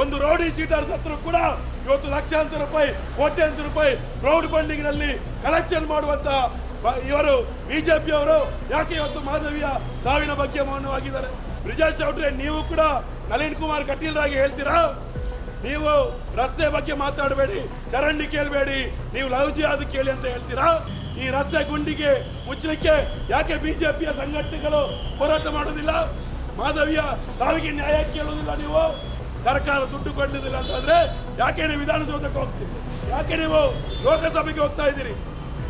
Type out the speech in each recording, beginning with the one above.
ಒಂದು rowdy seater ಸತ್ರು ಕೂಡ ಇವತ್ತು ಲಕ್ಷಾಂತರ ರೂಪಾಯಿ, ಕೋಟ್ಯಾಂತರ ರೂಪಾಯಿ ಕ್ರೌಡ್ ಫಂಡಿಂಗ್ನಲ್ಲಿ ಕಲೆಕ್ಷನ್ ಮಾಡುವಂತ ಇವರು ಬಿಜೆಪಿ ಅವರು ಯಾಕೆ ಇವತ್ತು ಮಾಧವಿಯ ಸಾವಿನ ಬಗ್ಗೆ ಮೌನವಾಗಿದ್ದಾರೆ? ಬ್ರಿಜೇಶ್ ಚೌಟ್ರೆ, ನೀವು ಕೂಡ ನಳಿನ್ ಕುಮಾರ್ ಕಟೀಲ್ರಾಗಿ ಹೇಳ್ತೀರಾ? ನೀವು ರಸ್ತೆ ಬಗ್ಗೆ ಮಾತಾಡಬೇಡಿ, ಚರಂಡಿ ಕೇಳಬೇಡಿ, ನೀವು ಲವ್ಜಿ ಅದು ಕೇಳಿ ಅಂತ ಹೇಳ್ತೀರಾ? ಈ ರಸ್ತೆ ಗುಂಡಿಗೆ ಮುಚ್ಚಲಿಕ್ಕೆ ಯಾಕೆ ಬಿಜೆಪಿಯ ಸಂಘಟನೆಗಳು ಹೋರಾಟ ಮಾಡೋದಿಲ್ಲ? ಮಾಧವಿಯ ಸಾವಿಗೆ ನ್ಯಾಯ ಕೇಳೋದಿಲ್ಲ ನೀವು? ಸರ್ಕಾರ ದುಡ್ಡು ಕೊಡಲಿಲ್ಲ ಅಂತಂದ್ರೆ ಯಾಕೆ ನೀವು ವಿಧಾನಸೌಧಕ್ಕೆ ಹೋಗ್ತೀರಿ? ಯಾಕೆ ನೀವು ಲೋಕಸಭೆಗೆ ಹೋಗ್ತಾ ಇದ್ದೀರಿ?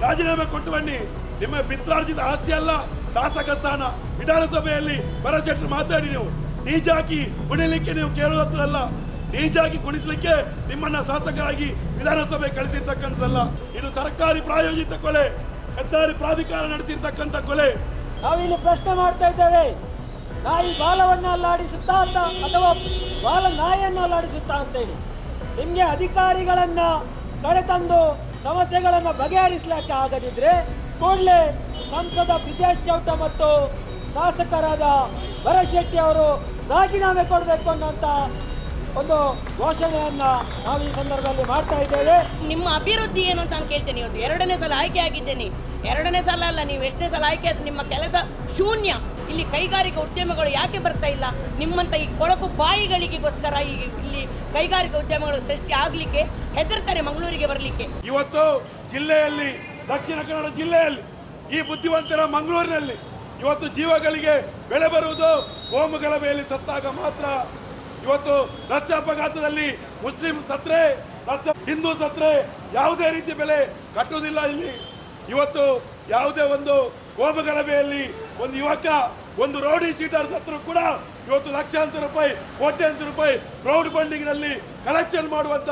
ರಾಜೀನಾಮೆ ಕೊಟ್ಟು ಬನ್ನಿ. ನಿಮ್ಮ ಪಿತ್ರಾರ್ಜಿತ ಆಸ್ತಿ ಅಲ್ಲ, ಶಾಸಕ ಸ್ಥಾನ. ವಿಧಾನಸಭೆಯಲ್ಲಿ ಬರಶೆಟ್ಟರು ಮಾತಾಡಿ ನೀವು. ನೀಜಾಕಿ ಕುಣಿಲಿಕ್ಕೆ ನೀವು ಕೇಳುವುದಲ್ಲ ನೀಜಾಗಿ ಕುಣಿಸಲಿಕ್ಕೆ ನಿಮ್ಮನ್ನ ಶಾಸಕರಾಗಿ ವಿಧಾನಸಭೆ ಕಳಿಸಿರ್ತಕ್ಕಂಥದ್ದಲ್ಲ. ಇದು ಸರ್ಕಾರಿ ಪ್ರಾಯೋಜಿತ ಕೊಲೆ, ಹೆದ್ದಾರಿ ಪ್ರಾಧಿಕಾರ ನಡೆಸಿರ್ತಕ್ಕಂಥ ಕೊಲೆ. ನಾವಿಲ್ಲಿ ಪ್ರಶ್ನೆ ಮಾಡ್ತಾ ಇದ್ದೇವೆ. ನಾಯಿ ಬಾಲವನ್ನು ಅಲ್ಲಾಡಿಸುತ್ತಾ ಅಂತ ಅಥವಾ ಬಾಲ ನಾಯಿಯನ್ನು ಅಲ್ಲಾಡಿಸುತ್ತಾ ಅಂತೇಳಿ ನಿಮಗೆ ಅಧಿಕಾರಿಗಳನ್ನ ಕರೆತಂದು ಸಮಸ್ಯೆಗಳನ್ನು ಬಗೆಹರಿಸಲಿಕ್ಕೆ ಆಗದಿದ್ದರೆ ಕೂಡಲೇ ಸಂಸದ ಬ್ರಿಜೇಶ್ ಚೌಟ ಮತ್ತು ಶಾಸಕರಾದ ಭರಶೆಟ್ಟಿ ಅವರು ರಾಜೀನಾಮೆ ಕೊಡಬೇಕು ಅನ್ನೋಂಥ ಒಂದು ಘೋಷಣೆಯನ್ನ ನಾವು ಈ ಸಂದರ್ಭದಲ್ಲಿ ಮಾಡ್ತಾ ಇದ್ದೇವೆ. ನಿಮ್ಮ ಅಭಿವೃದ್ಧಿ ಏನು ಅಂತ ನಾನು ಕೇಳ್ತೇನೆ. ಇವತ್ತು ಎರಡನೇ ಸಲ ಆಯ್ಕೆ ಆಗಿದ್ದೇನೆ. ಎರಡನೇ ಸಲ ಅಲ್ಲ, ನೀವು ಎಷ್ಟನೇ ಸಲ ಆಯ್ಕೆ ಆದ್ರೆ ನಿಮ್ಮ ಕೆಲಸ ಶೂನ್ಯ. ಇಲ್ಲಿ ಕೈಗಾರಿಕಾ ಉದ್ಯಮಗಳು ಯಾಕೆ ಬರ್ತಾ ಇಲ್ಲ? ನಿಮ್ಮಂತ ಈ ಕೊಳಕು ಬಾಯಿಗಳಿಗೋಸ್ಕರ ಈ ಇಲ್ಲಿ ಕೈಗಾರಿಕಾ ಉದ್ಯಮಗಳು ಸೃಷ್ಟಿ ಆಗಲಿಕ್ಕೆ, ಹೆದರ್ತಾರೆ ಮಂಗಳೂರಿಗೆ ಬರಲಿಕ್ಕೆ. ಇವತ್ತು ಜಿಲ್ಲೆಯಲ್ಲಿ, ದಕ್ಷಿಣ ಕನ್ನಡ ಜಿಲ್ಲೆಯಲ್ಲಿ, ಈ ಬುದ್ಧಿವಂತರ ಮಂಗಳೂರಿನಲ್ಲಿ, ಇವತ್ತು ಜೀವಗಳಿಗೆ ಬೆಳೆ ಬರುವುದು ಗೋಮು ಗಲಭೆಯಲ್ಲಿ ಸತ್ತಾಗ ಮಾತ್ರ. ಇವತ್ತು ರಸ್ತೆ ಅಪಘಾತದಲ್ಲಿ ಮುಸ್ಲಿಂ ಸತ್ರೆ, ರಸ್ತೆ ಹಿಂದೂ ಸತ್ರೆ ಯಾವುದೇ ರೀತಿ ಬೆಲೆ ಕಟ್ಟುವುದಿಲ್ಲ ಇಲ್ಲಿ. ಇವತ್ತು ಯಾವುದೇ ಒಂದು ಗೋಮು ಗಲಭೆಯಲ್ಲಿ ಒಂದು ಯುವಕ ಒಂದು ರೌಡಿ ಸೀಟರ್ ಸತ್ರು ಕೂಡ ಇವತ್ತು ಲಕ್ಷಾಂತರ ರೂಪಾಯಿ, ಕೋಟ್ಯಾಂತರ ರೂಪಾಯಿ ಕ್ರೌಡ್ ಫಂಡಿಂಗ್ನಲ್ಲಿ ಕಲೆಕ್ಷನ್ ಮಾಡುವಂತ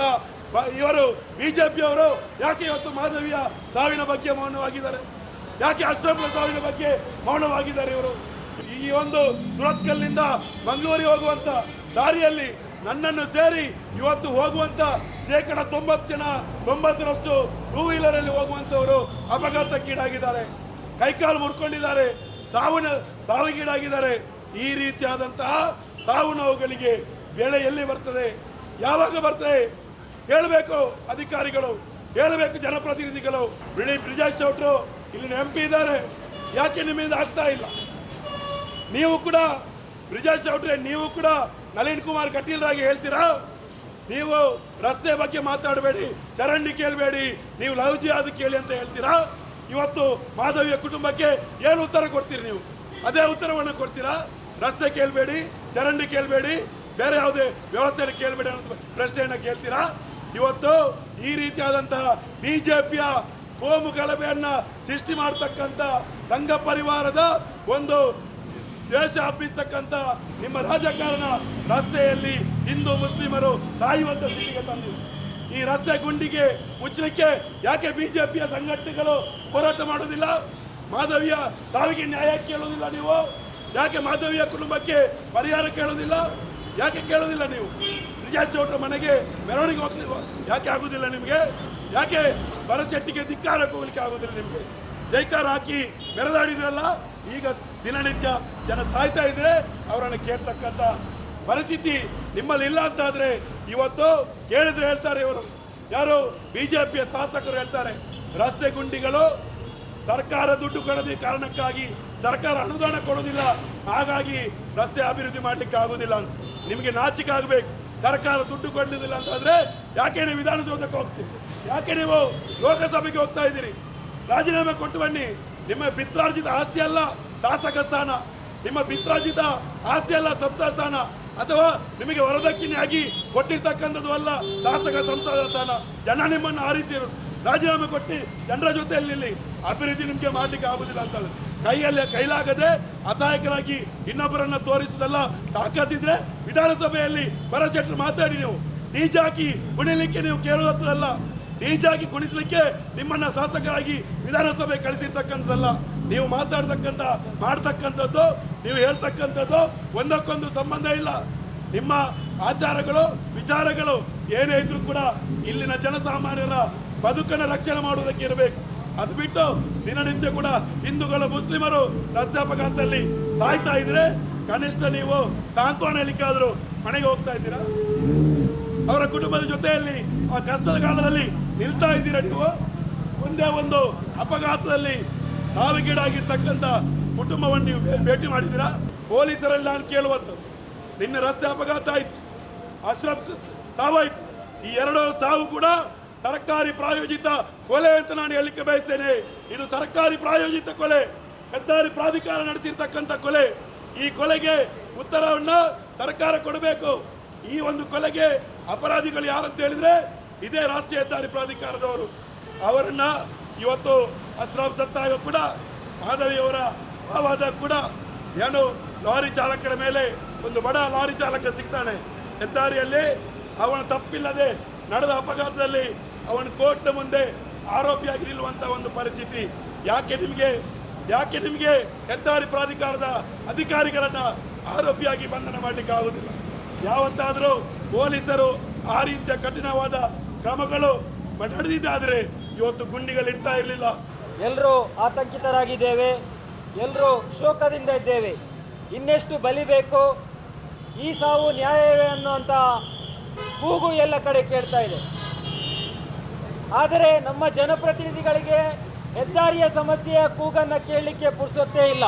ಬ- ಇವರು ಬಿಜೆಪಿ ಅವರು ಯಾಕೆ ಇವತ್ತು ಮಾಧವಿಯ ಸಾವಿನ ಬಗ್ಗೆ ಮೌನವಾಗಿದ್ದಾರೆ? ಯಾಕೆ ಅಶ್ರಫ್ನ ಸಾವಿನ ಬಗ್ಗೆ ಮೌನವಾಗಿದ್ದಾರೆ ಇವರು? ಈ ಒಂದು ಸುರತ್ಕಲ್ನಿಂದ ಮಂಗಳೂರಿಗೆ ಹೋಗುವಂತ ದಾರಿಯಲ್ಲಿ ನನ್ನನ್ನು ಸೇರಿ ಇವತ್ತು ಹೋಗುವಂತ ಶೇಕಡ ತೊಂಬತ್ತು ಜನ, ತೊಂಬತ್ತರಷ್ಟು ಟೂ ವೀಲರ್ ಅಲ್ಲಿ ಹೋಗುವಂತವರು ಅಪಘಾತಕ್ಕೀಡಾಗಿದ್ದಾರೆ. ಕೈಕಾಲು ಮುರ್ಕೊಂಡಿದ್ದಾರೆ. ಸಾವಿನ ಸಾವಿಗೀಡಾಗಿದ್ದಾರೆ. ಈ ರೀತಿಯಾದಂತಹ ಸಾವು ನೋವುಗಳಿಗೆ ಬೆಳೆ ಎಲ್ಲಿ ಬರ್ತದೆ? ಯಾವಾಗ ಬರ್ತದೆ? ಹೇಳಬೇಕು ಅಧಿಕಾರಿಗಳು, ಹೇಳಬೇಕು ಜನಪ್ರತಿನಿಧಿಗಳು. ಬಿಳಿ ಬ್ರಿಜೇಶ್ ಚೌಟ್ರು ಇಲ್ಲಿನ ಎಂ ಪಿ ಇದ್ದಾರೆ. ಯಾಕೆ ನಿಮ್ಮಿಂದ ಆಗ್ತಾ ಇಲ್ಲ? ನೀವು ಕೂಡ ಬ್ರಿಜೇಶ್ ಚೌಟ್ರೆ ನೀವು ಕೂಡ ನಳಿನ್ ಕುಮಾರ್ ಕಟೀಲ್ರಾಗಿ ಹೇಳ್ತೀರಾ? ನೀವು ರಸ್ತೆ ಬಗ್ಗೆ ಮಾತಾಡಬೇಡಿ, ಚರಂಡಿ ಕೇಳಬೇಡಿ, ನೀವು ಲವ್ಜಿ ಅದು ಕೇಳಿ ಅಂತ ಹೇಳ್ತೀರಾ? ಇವತ್ತು ಮಾಧವಿಯ ಕುಟುಂಬಕ್ಕೆ ಏನು ಉತ್ತರ ಕೊಡ್ತೀರಿ ನೀವು? ಅದೇ ಉತ್ತರವನ್ನು ಕೊಡ್ತೀರಾ? ರಸ್ತೆ ಕೇಳಬೇಡಿ, ಚರಂಡಿ ಕೇಳಬೇಡಿ, ಬೇರೆ ಯಾವುದೇ ವ್ಯವಸ್ಥೆಯನ್ನು ಕೇಳಬೇಡಿ ಅನ್ನೋ ಪ್ರಶ್ನೆಯನ್ನು ಕೇಳ್ತೀರಾ? ಇವತ್ತು ಈ ರೀತಿಯಾದಂತಹ ಬಿಜೆಪಿಯ ಕೋಮು ಗಲಭೆಯನ್ನು ಸೃಷ್ಟಿ ಮಾಡತಕ್ಕಂಥ ಸಂಘ ಪರಿವಾರದ ಒಂದು ದೇಶ ಹಬ್ಬಿಸ್ತಕ್ಕಂಥ ನಿಮ್ಮ ರಾಜಕಾರಣ ರಸ್ತೆಯಲ್ಲಿ ಹಿಂದೂ ಮುಸ್ಲಿಮರು ಸಾಯುವಂತ ಸ್ಥಿತಿಗೆ ತಂದಿದೆ. ಈ ರಸ್ತೆ ಗುಂಡಿಗೆ ಮುಚ್ಚಲಿಕ್ಕೆ ಯಾಕೆ ಬಿಜೆಪಿಯ ಸಂಘಟನೆಗಳು ಹೋರಾಟ ಮಾಡೋದಿಲ್ಲ ಮಾಧವಿಯ ಸಾವಿಗೆ ನ್ಯಾಯ ಕೇಳೋದಿಲ್ಲ ನೀವು? ಯಾಕೆ ಮಾಧವಿಯ ಕುಟುಂಬಕ್ಕೆ ಪರಿಹಾರ ಕೇಳೋದಿಲ್ಲ ಯಾಕೆ ಕೇಳೋದಿಲ್ಲ ನೀವು? ಚೌಟ್ರ ಮನೆಗೆ ಮೆರವಣಿಗೆ ಹೋಗ್ಲಿಲ್ಲ ಯಾಕೆ ಆಗೋದಿಲ್ಲ ನಿಮಗೆ? ಯಾಕೆ ಬರಶೆಟ್ಟಿಗೆ ಧಿಕ್ಕಾರಕ್ಕೆ ಹೋಗ್ಲಿಕ್ಕೆ ಆಗೋದಿಲ್ಲ ನಿಮಗೆ? ಜೈಕಾರ ಹಾಕಿ ಮೆರೆದಾಡಿದ್ರಲ್ಲ ಈಗ ದಿನನಿತ್ಯ ಜನ ಸಾಯ್ತಾ ಇದ್ರೆ ಅವರನ್ನು ಕೇಳ್ತಕ್ಕಂಥ ಪರಿಸ್ಥಿತಿ ನಿಮ್ಮಲ್ಲಿ ಇಲ್ಲ ಅಂತಾದರೆ ಇವತ್ತು ಕೇಳಿದ್ರೆ ಹೇಳ್ತಾರೆ ಇವರು. ಯಾರು? ಬಿಜೆಪಿಯ ಶಾಸಕರು ಹೇಳ್ತಾರೆ, ರಸ್ತೆ ಗುಂಡಿಗಳು ಸರ್ಕಾರ ದುಡ್ಡು ಕೊಡದ ಕಾರಣಕ್ಕಾಗಿ ಸರ್ಕಾರ ಅನುದಾನ ಕೊಡೋದಿಲ್ಲ ಹಾಗಾಗಿ ರಸ್ತೆ ಅಭಿವೃದ್ಧಿ ಮಾಡ್ಲಿಕ್ಕೆ ಆಗೋದಿಲ್ಲ ಅಂತ. ನಿಮಗೆ ನಾಚಿಕೆ ಆಗ್ಬೇಕು. ಸರ್ಕಾರ ದುಡ್ಡು ಕೊಡಲಿಲ್ಲ ಅಂತಂದರೆ ಯಾಕೆ ನೀವು ವಿಧಾನಸೌಧಕ್ಕೆ ಹೋಗ್ತೀರಿ? ಯಾಕೆ ನೀವು ಲೋಕಸಭೆಗೆ ಹೋಗ್ತಾ ಇದ್ದೀರಿ? ರಾಜೀನಾಮೆ ಕೊಟ್ಟು ಬನ್ನಿ. ನಿಮ್ಮ ಪಿತ್ರಾರ್ಜಿತ ಆಸ್ತಿ ಅಲ್ಲ ಶಾಸಕ ಸ್ಥಾನ. ನಿಮ್ಮ ಪಿತ್ರಾರ್ಜಿತ ಆಸ್ತಿ ಅಲ್ಲ ಸಂಸದ ಸ್ಥಾನ. ಅಥವಾ ನಿಮಗೆ ವರದಕ್ಷಿಣೆಯಾಗಿ ಕೊಟ್ಟಿರ್ತಕ್ಕಂಥದ್ದು ಅಲ್ಲ ಶಾಸಕ ಸಂಸದ ಸ್ಥಾನ ಜನ ನಿಮ್ಮನ್ನು ಆರಿಸಿರೋದು ರಾಜೀನಾಮೆ ಕೊಟ್ಟು ಜನರ ಜೊತೆಯಲ್ಲಿ. ಅಭಿವೃದ್ಧಿ ನಿಮಗೆ ಮಾಡಲಿಕ್ಕೆ ಆಗುದಿಲ್ಲ ಅಂತ ಕೈಯಲ್ಲಿ ಕೈಲಾಗದೆ ಅಸಹಾಯಕರಾಗಿ ಇನ್ನೊಬ್ಬರನ್ನ ತೋರಿಸುವುದಲ್ಲ, ತಾಕತ್ತಿದ್ರೆ ವಿಧಾನಸಭೆಯಲ್ಲಿ ಪರಶೆಟ್ಟರು ಮಾತಾಡಿ ನೀವು. ನೀಜಾಕಿ ಕುಣಿಲಿಕ್ಕೆ ನೀವು ಕೇಳುವಂಥದ್ದಲ್ಲ. ನೀಜಾಗಿ ಕುಣಿಸಲಿಕ್ಕೆ ನಿಮ್ಮನ್ನ ಶಾಸಕರಾಗಿ ವಿಧಾನಸಭೆ ಕಳಿಸಿರ್ತಕ್ಕಂಥದ್ದಲ್ಲ. ನೀವು ಮಾತಾಡ್ತಕ್ಕಂಥ, ಮಾಡ್ತಕ್ಕಂಥದ್ದು ನೀವು ಹೇಳ್ತಕ್ಕಂಥದ್ದು ಒಂದಕ್ಕೊಂದು ಸಂಬಂಧ ಇಲ್ಲ. ನಿಮ್ಮ ಆಚಾರಗಳು, ವಿಚಾರಗಳು ಏನೇ ಇದ್ರೂ ಕೂಡ ಇಲ್ಲಿನ ಜನಸಾಮಾನ್ಯರ ಬದುಕನ್ನು ರಕ್ಷಣೆ ಮಾಡುವುದಕ್ಕೆ ಇರಬೇಕು. ಅದು ಬಿಟ್ಟು ದಿನನಿತ್ಯ ಕೂಡ ಹಿಂದೂಗಳು, ಮುಸ್ಲಿಮರು ರಸ್ತೆ ಅಪಘಾತದಲ್ಲಿ ಸಾಯ್ತಾ ಇದ್ರೆ ಕನಿಷ್ಠ ನೀವು ಸಾಂತ್ವನ ಹೇಳಲಿಕ್ಕಾದ್ರೂ ಮನೆಗೆ ಹೋಗ್ತಾ ಇದ್ದೀರಾ? ಕುಟುಂಬದ ಜೊತೆಯಲ್ಲಿ ಆ ಕಷ್ಟದ ಕಾಲದಲ್ಲಿ ನಿಲ್ತಾ ಇದ್ದೀರಾ ನೀವು? ಮುಂದೆ ಒಂದು ಅಪಘಾತದಲ್ಲಿ ಸಾವಿಗೀಡಾಗಿರ್ತಕ್ಕಂಥ ಕುಟುಂಬವನ್ನು ನೀವು ಭೇಟಿ ಮಾಡಿದ್ದೀರಾ? ಪೊಲೀಸರಲ್ಲಿ ನಾನು ಕೇಳುವಂಥದ್ದು ನಿನ್ನೆ ರಸ್ತೆ ಅಪಘಾತ ಆಯಿತು. ಅಶ್ರಫ್ ಸಾವಾಯಿತು ಈ ಎರಡು ಸಾವು ಕೂಡ ಸರ್ಕಾರಿ ಪ್ರಾಯೋಜಿತ ಕೊಲೆ ಅಂತ ನಾನು ಹೇಳಲಿಕ್ಕೆ ಬಯಸ್ತೇನೆ. ಇದು ಸರ್ಕಾರಿ ಪ್ರಾಯೋಜಿತ ಕೊಲೆ. ಹೆದ್ದಾರಿ ಪ್ರಾಧಿಕಾರ ನಡೆಸಿರ್ತಕ್ಕಂಥ ಕೊಲೆ. ಈ ಕೊಲೆಗೆ ಉತ್ತರವನ್ನು ಸರ್ಕಾರ ಕೊಡಬೇಕು. ಈ ಒಂದು ಕೊಲೆಗೆ ಅಪರಾಧಿಗಳು ಯಾರಂತ ಹೇಳಿದ್ರೆ ಇದೇ ರಾಷ್ಟ್ರೀಯ ಹೆದ್ದಾರಿ ಪ್ರಾಧಿಕಾರದವರು. ಅವರನ್ನ ಇವತ್ತು ಅಸ್ರಾಫ್ ಸತ್ತಾಗ ಕೂಡ ಮಾಧವಿಯವರ ಸಾವಾದ ಕೂಡ ಏನು ಲಾರಿ ಚಾಲಕರ ಮೇಲೆ ಒಂದು ಬಡ ಲಾರಿ ಚಾಲಕ ಸಿಗ್ತಾನೆ. ಹೆದ್ದಾರಿಯಲ್ಲಿ ಅವನ ತಪ್ಪಿಲ್ಲದೆ ನಡೆದ ಅಪಘಾತದಲ್ಲಿ ಅವನ ಕೋರ್ಟ್ ಮುಂದೆ ಆರೋಪಿಯಾಗಿ ನಿಲ್ಲುವಂಥ ಒಂದು ಪರಿಸ್ಥಿತಿ. ಯಾಕೆ ನಿಮಗೆ ಯಾಕೆ ನಿಮಗೆ ಹೆದ್ದಾರಿ ಪ್ರಾಧಿಕಾರದ ಅಧಿಕಾರಿಗಳನ್ನ ಆರೋಪಿಯಾಗಿ ಬಂಧನ ಮಾಡಲಿಕ್ಕೆ ಆಗುದಿಲ್ಲ? ಯಾವತ್ತಾದರೂ ಪೊಲೀಸರು ಆ ರೀತಿಯ ಕಠಿಣವಾದ ಕ್ರಮಗಳು ನಡೆದಿದ್ದಾದರೆ ಇವತ್ತು ಗುಂಡಿಗಳು ಇಡ್ತಾ ಇರಲಿಲ್ಲ. ಎಲ್ಲರೂ ಆತಂಕಿತರಾಗಿದ್ದೇವೆ. ಎಲ್ಲರೂ ಶೋಕದಿಂದ ಇದ್ದೇವೆ. ಇನ್ನೆಷ್ಟು ಬಲಿಬೇಕು ಈ ಸಾವು ನ್ಯಾಯವೇ ಅನ್ನುವಂಥ ಕೂಗು ಎಲ್ಲ ಕಡೆ ಕೇಳ್ತಾ ಇದೆ. ಆದರೆ ನಮ್ಮ ಜನಪ್ರತಿನಿಧಿಗಳಿಗೆ ಹೆದ್ದಾರಿಯ ಸಮಸ್ಯೆಯ ಕೂಗನ್ನು ಕೇಳಲಿಕ್ಕೆ ಪುರುಸತ್ತೇ ಇಲ್ಲ.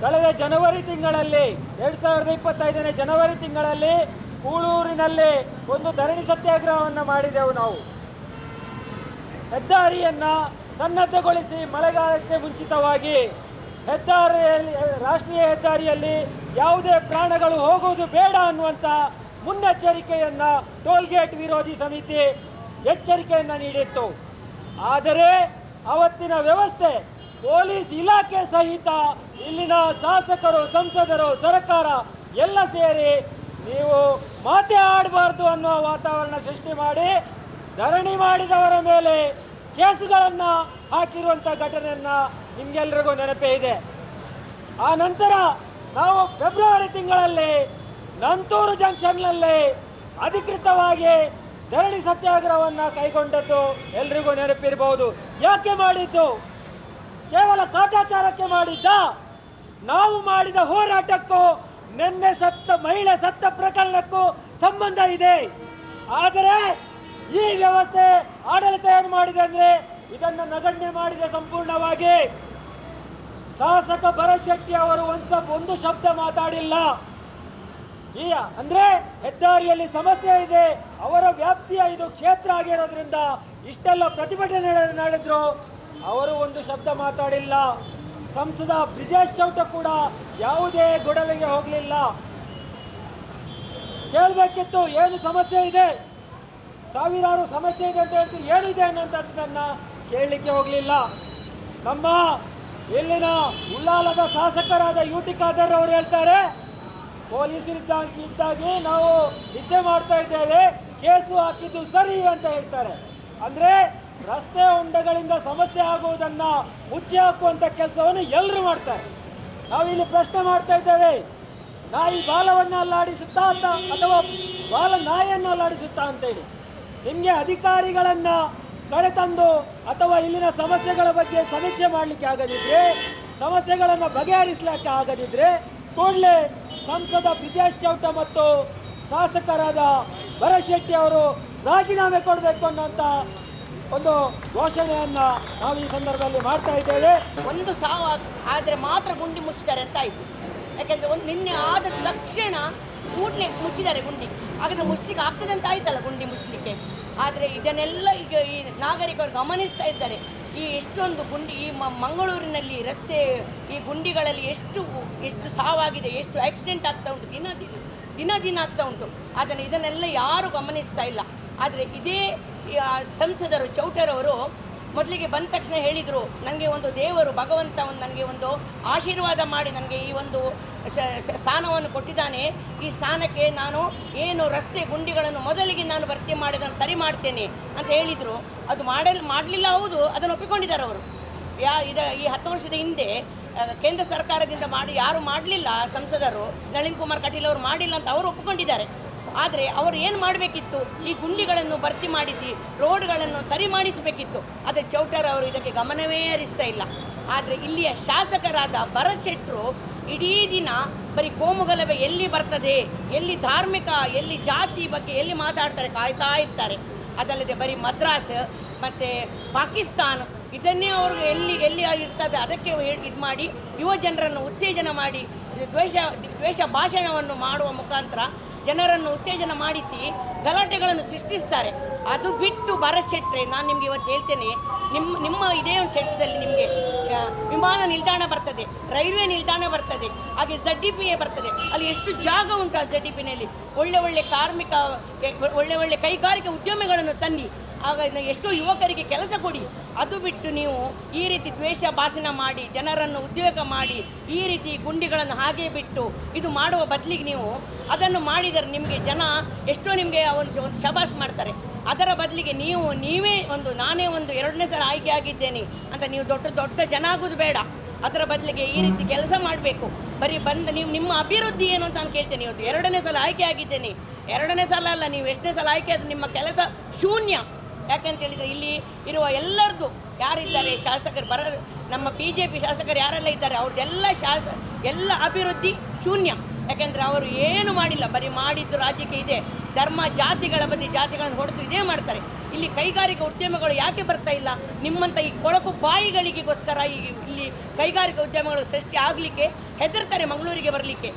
ಕಳೆದ ಜನವರಿ ತಿಂಗಳಲ್ಲಿ, ಎರಡು ಸಾವಿರದ ಇಪ್ಪತ್ತೈದನೇ ಜನವರಿ ತಿಂಗಳಲ್ಲಿ ಕೂಳೂರಿನಲ್ಲಿ ಒಂದು ಧರಣಿ ಸತ್ಯಾಗ್ರಹವನ್ನು ಮಾಡಿದೆವು ನಾವು. ಹೆದ್ದಾರಿಯನ್ನ ಸನ್ನದ್ಧಗೊಳಿಸಿ ಮಳೆಗಾಲಕ್ಕೆ ಮುಂಚಿತವಾಗಿ ಹೆದ್ದಾರಿಯಲ್ಲಿ, ರಾಷ್ಟ್ರೀಯ ಹೆದ್ದಾರಿಯಲ್ಲಿ ಯಾವುದೇ ಪ್ರಾಣಗಳು ಹೋಗುವುದು ಬೇಡ ಅನ್ನುವಂಥ ಮುನ್ನೆಚ್ಚರಿಕೆಯನ್ನು ಟೋಲ್ಗೇಟ್ ವಿರೋಧಿ ಸಮಿತಿ ಎಚ್ಚರಿಕೆಯನ್ನು ನೀಡಿತ್ತು. ಆದರೆ ಅವತ್ತಿನ ವ್ಯವಸ್ಥೆ ಪೊಲೀಸ್ ಇಲಾಖೆ ಸಹಿತ ಇಲ್ಲಿನ ಶಾಸಕರು, ಸಂಸದರು, ಸರ್ಕಾರ ಎಲ್ಲ ಸೇರಿ ನೀವು ಮಾತೇ ಆಡಬಾರ್ದು ಅನ್ನೋ ವಾತಾವರಣ ಸೃಷ್ಟಿ ಮಾಡಿ ಧರಣಿ ಮಾಡಿದವರ ಮೇಲೆ ಕೇಸುಗಳನ್ನು ಹಾಕಿರುವಂಥ ಘಟನೆಯನ್ನ ನಿಮಗೆಲ್ಲರಿಗೂ ನೆನಪೇ ಇದೆ. ಆ ನಂತರ ನಾವು ಫೆಬ್ರವರಿ ತಿಂಗಳಲ್ಲಿ ನಂತೂರು ಜಂಕ್ಷನ್ನಲ್ಲಿ ಅಧಿಕೃತವಾಗಿ ಧರಣಿ ಸತ್ಯಾಗ್ರಹವನ್ನು ಕೈಗೊಂಡದ್ದು ಎಲ್ರಿಗೂ ನೆನಪಿರಬಹುದು. ಯಾಕೆ ಮಾಡಿದ್ದು? ಕೇವಲ ಕಾಟಾಚಾರಕ್ಕೆ ಮಾಡಿದ್ದ? ನಾವು ಮಾಡಿದ ಹೋರಾಟಕ್ಕೂ ನಿನ್ನೆ ಸತ್ತ ಮಹಿಳೆ ಸತ್ತ ಪ್ರಕರಣಕ್ಕೂ ಸಂಬಂಧ ಇದೆ. ಆದರೆ ಈ ವ್ಯವಸ್ಥೆ ಆಡಳಿತ ಏನು ಮಾಡಿದೆ ಅಂದ್ರೆ ಇದನ್ನು ನಗಣ್ಯ ಮಾಡಿದೆ ಸಂಪೂರ್ಣವಾಗಿ. ಶಾಸಕ ಭರಶೆಟ್ಟಿ ಶೆಟ್ಟಿ ಅವರು ಒಂದು ಸಬ್ ಒಂದು ಶಬ್ದ ಮಾತಾಡಿಲ್ಲ. ಈ ಅಂದ್ರೆ ಹೆದ್ದಾರಿಯಲ್ಲಿ ಸಮಸ್ಯೆ ಇದೆ, ಅವರ ವ್ಯಾಪ್ತಿಯ ಇದು ಕ್ಷೇತ್ರ ಆಗಿರೋದ್ರಿಂದ ಇಷ್ಟೆಲ್ಲ ಪ್ರತಿಭಟನೆ ನಡೆ- ನಡೆದ್ರು. ಅವರು ಒಂದು ಶಬ್ದ ಮಾತಾಡಿಲ್ಲ. ಸಂಸದ ಬ್ರಿಜೇಶ್ ಚೌಟ ಕೂಡ ಯಾವುದೇ ಗೊಡವೆಗೆ ಹೋಗಲಿಲ್ಲ. ಕೇಳಬೇಕಿತ್ತು, ಏನು ಸಮಸ್ಯೆ ಇದೆ? ಸಾವಿರಾರು ಸಮಸ್ಯೆ ಇದೆ ಅಂತ ಹೇಳ್ತೀರಿ, ಏನಿದೆ ಅನ್ನೋಂಥದ್ದನ್ನ ಕೇಳಲಿಕ್ಕೆ ಹೋಗಲಿಲ್ಲ. ನಮ್ಮ ಇಲ್ಲಿನ ಉಳ್ಳಾಲದ ಶಾಸಕರಾದ ಯು ಟಿ ಖಾದರ್ ಅವರು ಹೇಳ್ತಾರೆ ಪೊಲೀಸರಿದ್ದಾಗಿ ನಾವು ನಿದ್ದೆ ಮಾಡ್ತಾ ಇದ್ದೇವೆ, ಕೇಸು ಹಾಕಿದ್ದು ಸರಿ ಅಂತ ಹೇಳ್ತಾರೆ. ಅಂದ್ರೆ ರಸ್ತೆ ಹೊಂಡಗಳಿಂದ ಸಮಸ್ಯೆ ಆಗುವುದನ್ನ ಮುಚ್ಚಿ ಹಾಕುವಂತ ಕೆಲಸವನ್ನು ಎಲ್ಲರೂ ಮಾಡ್ತಾರೆ. ನಾವಿಲ್ಲಿ ಪ್ರಶ್ನೆ ಮಾಡ್ತಾ ಇದ್ದೇವೆ, ನಾಯಿ ಬಾಲವನ್ನು ಅಲ್ಲಾಡಿಸುತ್ತಾ ಅಂತ, ಅಥವಾ ಬಾಲ ನಾಯಿಯನ್ನು ಅಲ್ಲಾಡಿಸುತ್ತಾ ಅಂತೇಳಿ. ನಿಮಗೆ ಅಧಿಕಾರಿಗಳನ್ನ ಕರೆತಂದು ಅಥವಾ ಇಲ್ಲಿನ ಸಮಸ್ಯೆಗಳ ಬಗ್ಗೆ ಸಮೀಕ್ಷೆ ಮಾಡಲಿಕ್ಕೆ ಆಗದಿದ್ರೆ, ಸಮಸ್ಯೆಗಳನ್ನು ಬಗೆಹರಿಸಲಿಕ್ಕೆ ಆಗದಿದ್ರೆ ಕೂಡಲೇ ಸಂಸದ ಬ್ರಿಜೇಶ್ ಚೌಟ ಮತ್ತು ಶಾಸಕರಾದ ಭರತ್ ಶೆಟ್ಟಿ ಅವರು ರಾಜೀನಾಮೆ ಕೊಡಬೇಕು ಅನ್ನೋಂಥ ಒಂದು ಘೋಷಣೆಯನ್ನು ನಾವು ಈ ಸಂದರ್ಭದಲ್ಲಿ ಮಾಡ್ತಾ ಇದ್ದೇವೆ. ಒಂದು ಸಾವು ಆದರೆ ಮಾತ್ರ ಗುಂಡಿ ಮುಚ್ಚಿದ್ದಾರೆ ಅಂತ ಆಯಿತು. ಯಾಕೆಂದರೆ ಒಂದು ನಿನ್ನೆ ಆದ ತಕ್ಷಣ ಕೂಡಲೇ ಮುಚ್ಚಿದ್ದಾರೆ ಗುಂಡಿ. ಹಾಗಾದ್ರೆ ಮುಚ್ಚಲಿಕ್ಕೆ ಆಗ್ತದೆ ಅಂತ ಆಯ್ತಲ್ಲ ಗುಂಡಿ ಮುಚ್ಚಲಿಕ್ಕೆ ಆದರೆ ಇದನ್ನೆಲ್ಲ ಈಗ ಈ ನಾಗರಿಕರು ಗಮನಿಸ್ತಾ ಇದ್ದಾರೆ. ಈ ಎಷ್ಟೊಂದು ಗುಂಡಿ, ಈ ಮಂಗಳೂರಿನಲ್ಲಿ ರಸ್ತೆ, ಈ ಗುಂಡಿಗಳಲ್ಲಿ ಎಷ್ಟು ಎಷ್ಟು ಸಾವಾಗಿದೆ, ಎಷ್ಟು ಆಕ್ಸಿಡೆಂಟ್ ಆಗ್ತಾ ಉಂಟು, ದಿನ ದಿನ ದಿನ ದಿನ ಆಗ್ತಾ ಉಂಟು. ಅದನ್ನು ಇದನ್ನೆಲ್ಲ ಯಾರು ಗಮನಿಸ್ತಾ ಇಲ್ಲ. ಆದರೆ ಇದೇ ಸಂಸದರು ಚೌಟರವರು ಮೊದಲಿಗೆ ಬಂದ ತಕ್ಷಣ ಹೇಳಿದರು ನನಗೆ ಒಂದು ದೇವರು, ಭಗವಂತ ಒಂದು ನನಗೆ ಒಂದು ಆಶೀರ್ವಾದ ಮಾಡಿ ನನಗೆ ಈ ಒಂದು ಸ್ಥಾನವನ್ನು ಕೊಟ್ಟಿದ್ದಾನೆ. ಈ ಸ್ಥಾನಕ್ಕೆ ನಾನು ಏನು ರಸ್ತೆ ಗುಂಡಿಗಳನ್ನು ಮೊದಲಿಗೆ ನಾನು ಭರ್ತಿ ಮಾಡಿ, ಅದನ್ನು ಸರಿ ಮಾಡ್ತೇನೆ ಅಂತ ಹೇಳಿದರು. ಅದು ಮಾಡಲ್, ಮಾಡಲಿಲ್ಲ ಹೌದು, ಅದನ್ನು ಒಪ್ಪಿಕೊಂಡಿದ್ದಾರೆ ಅವರು. ಯಾ, ಇದ, ಈ ಹತ್ತು ವರ್ಷದ ಹಿಂದೆ ಕೇಂದ್ರ ಸರ್ಕಾರದಿಂದ ಮಾಡಿ ಯಾರು ಮಾಡಲಿಲ್ಲ ಸಂಸದರು, ನಳಿನ್ ಕುಮಾರ್ ಕಟೀಲ್ ಅವರು ಮಾಡಿಲ್ಲ ಅಂತ ಅವರು ಒಪ್ಪಿಕೊಂಡಿದ್ದಾರೆ. ಆದರೆ ಅವರು ಏನು ಮಾಡಬೇಕಿತ್ತು? ಈ ಗುಂಡಿಗಳನ್ನು ಭರ್ತಿ ಮಾಡಿಸಿ ರೋಡ್ಗಳನ್ನು ಸರಿ ಮಾಡಿಸಬೇಕಿತ್ತು. ಆದರೆ ಚೌಟರ್ ಅವರು ಇದಕ್ಕೆ ಗಮನವೇ ಹರಿಸ್ತಾ ಇಲ್ಲ. ಆದರೆ ಇಲ್ಲಿಯ ಶಾಸಕರಾದ ಭರತ್ ಶೆಟ್ಟರು ಇಡೀ ದಿನ ಬರೀ ಕೋಮುಗಲಭೆ ಎಲ್ಲಿ ಬರ್ತದೆ? ಎಲ್ಲಿ ಧಾರ್ಮಿಕ, ಎಲ್ಲಿ ಜಾತಿ ಬಗ್ಗೆ ಎಲ್ಲಿ ಮಾತಾಡ್ತಾರೆ ಕಾಯ್ತಾ ಇರ್ತಾರೆ. ಅದಲ್ಲದೆ ಬರೀ ಮದ್ರಾಸ್ ಮತ್ತು ಪಾಕಿಸ್ತಾನ ಇದನ್ನೇ ಅವ್ರಿಗೆ ಎಲ್ಲಿ ಎಲ್ಲಿ ಇರ್ತದೆ ಅದಕ್ಕೆ ಇದು ಮಾಡಿ ಯುವ ಜನರನ್ನು ಉತ್ತೇಜನ ಮಾಡಿ ದ್ವೇಷ ದ್ವೇಷ ಭಾಷಣವನ್ನು ಮಾಡುವ ಮುಖಾಂತರ ಜನರನ್ನು ಉತ್ತೇಜನ ಮಾಡಿಸಿ ಗಲಾಟೆಗಳನ್ನು ಸೃಷ್ಟಿಸ್ತಾರೆ. ಅದು ಬಿಟ್ಟು ಭರತ್ ಶೆಟ್ಟರೆ ನಾನು ನಿಮಗೆ ಇವತ್ತು ಹೇಳ್ತೇನೆ ನಿಮ್ಮ ನಿಮ್ಮ ಇದೇ ಒಂದು ಕ್ಷೇತ್ರದಲ್ಲಿ ನಿಮಗೆ ವಿಮಾನ ನಿಲ್ದಾಣ ಬರ್ತದೆ, ರೈಲ್ವೆ ನಿಲ್ದಾಣ ಬರ್ತದೆ, ಹಾಗೆ ಜಡ್ ಡಿ ಪಿ ಎ ಬರ್ತದೆ. ಅಲ್ಲಿ ಎಷ್ಟು ಜಾಗ ಉಂಟು ಆ ಜಡ್ ಡಿ ಪಿನಲ್ಲಿ ಒಳ್ಳೆ ಒಳ್ಳೆ ಕಾರ್ಮಿಕ, ಒಳ್ಳೆ ಒಳ್ಳೆ ಕೈಗಾರಿಕೆ ಉದ್ಯಮಿಗಳನ್ನು ತನ್ನಿ. ಆಗ ಎಷ್ಟೋ ಯುವಕರಿಗೆ ಕೆಲಸ ಕೊಡಿ. ಅದು ಬಿಟ್ಟು ನೀವು ಈ ರೀತಿ ದ್ವೇಷ ಭಾಷಣ ಮಾಡಿ, ಜನರನ್ನು ಉದ್ಯೋಗ ಮಾಡಿ, ಈ ರೀತಿ ಗುಂಡಿಗಳನ್ನು ಹಾಗೆ ಬಿಟ್ಟು ಇದು ಮಾಡುವ ಬದಲಿಗೆ ನೀವು ಅದನ್ನು ಮಾಡಿದರೆ ನಿಮಗೆ ಜನ ಎಷ್ಟೋ ನಿಮಗೆ ಒಂದು ಒಂದು ಶಬಾಷ್ ಮಾಡ್ತಾರೆ. ಅದರ ಬದಲಿಗೆ ನೀವು, ನೀವೇ ಒಂದು, ನಾನೇ ಒಂದು ಎರಡನೇ ಸಲ ಆಯ್ಕೆ ಆಗಿದ್ದೇನೆ ಅಂತ ನೀವು ದೊಡ್ಡ ದೊಡ್ಡ ಜನ ಆಗೋದು ಬೇಡ. ಅದರ ಬದಲಿಗೆ ಈ ರೀತಿ ಕೆಲಸ ಮಾಡಬೇಕು. ಬರೀ ಬಂದು ನೀವು, ನಿಮ್ಮ ಅಭಿವೃದ್ಧಿ ಏನು ಅಂತ ನಾನು ಕೇಳ್ತೇನೆ. ಇವತ್ತು ಎರಡನೇ ಸಲ ಆಯ್ಕೆ ಆಗಿದ್ದೇನೆ. ಎರಡನೇ ಸಲ ಅಲ್ಲ, ನೀವು ಎಷ್ಟನೇ ಸಲ ಆಯ್ಕೆ ಅದು ನಿಮ್ಮ ಕೆಲಸ ಶೂನ್ಯ. ಯಾಕಂತ ಹೇಳಿದರೆ ಇಲ್ಲಿ ಇರುವ ಎಲ್ಲರದ್ದು ಯಾರಿದ್ದಾರೆ ಶಾಸಕರು ಬರ ನಮ್ಮ ಬಿ ಜೆ ಪಿ ಶಾಸಕರು ಯಾರೆಲ್ಲ ಇದ್ದಾರೆ ಅವ್ರದ್ದೆಲ್ಲ ಶಾಸ ಎಲ್ಲ ಅಭಿವೃದ್ಧಿ ಶೂನ್ಯ. ಯಾಕೆಂದರೆ ಅವರು ಏನು ಮಾಡಿಲ್ಲ, ಬರೀ ಮಾಡಿದ್ದು ರಾಜ್ಯಕ್ಕೆ ಇದೆ. ಧರ್ಮ ಜಾತಿಗಳ ಬಗ್ಗೆ ಜಾತಿಗಳನ್ನು ಹೊಡೆದು ಇದೇ ಮಾಡ್ತಾರೆ. ಇಲ್ಲಿ ಕೈಗಾರಿಕಾ ಉದ್ಯಮಗಳು ಯಾಕೆ ಬರ್ತಾ ಇಲ್ಲ? ನಿಮ್ಮಂಥ ಈ ಕೊಳಕು ಬಾಯಿಗಳಿಗೋಸ್ಕರ ಈ ಇಲ್ಲಿ ಕೈಗಾರಿಕಾ ಉದ್ಯಮಗಳು ಸೃಷ್ಟಿ ಆಗಲಿಕ್ಕೆ ಹೆದರ್ತಾರೆ ಮಂಗಳೂರಿಗೆ ಬರಲಿಕ್ಕೆ.